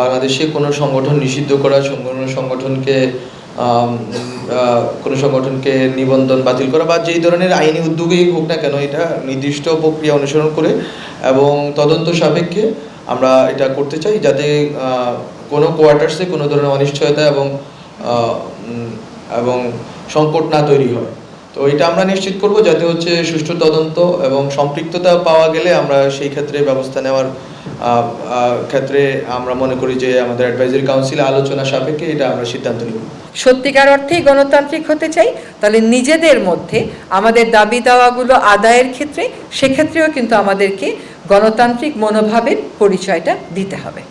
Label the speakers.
Speaker 1: বাংলাদেশে কোনো সংগঠন নিষিদ্ধ করা, কোনো সংগঠনকে কোনো সংগঠনকে নিবন্ধন বাতিল করা বা যেই ধরনের আইনি উদ্যোগেই হোক না কেন এটা নির্দিষ্ট প্রক্রিয়া অনুসরণ করে এবং তদন্ত সাপেক্ষে আমরা এটা করতে চাই যাতে কোনো কোয়ার্টার্সে কোনো ধরনের অনিশ্চয়তা এবং এবং সংকট না তৈরি হয়। তো এটা আমরা নিশ্চিত করব যাতে হচ্ছে সুষ্ঠু তদন্ত এবং সম্পৃক্ততা পাওয়া গেলে আমরা সেই ক্ষেত্রে ব্যবস্থা নেওয়ার ক্ষেত্রে আমরা মনে করি যে আমাদের অ্যাডভাইজারি কাউন্সিলে আলোচনা সাপেক্ষে এটা আমরা সিদ্ধান্ত নিব।
Speaker 2: সত্যিকার অর্থেই গণতান্ত্রিক হতে চাই, তাহলে নিজেদের মধ্যে আমাদের দাবি দাওয়াগুলো আদায়ের ক্ষেত্রে, সেক্ষেত্রেও কিন্তু আমাদেরকে গণতান্ত্রিক মনোভাবের পরিচয়টা দিতে হবে।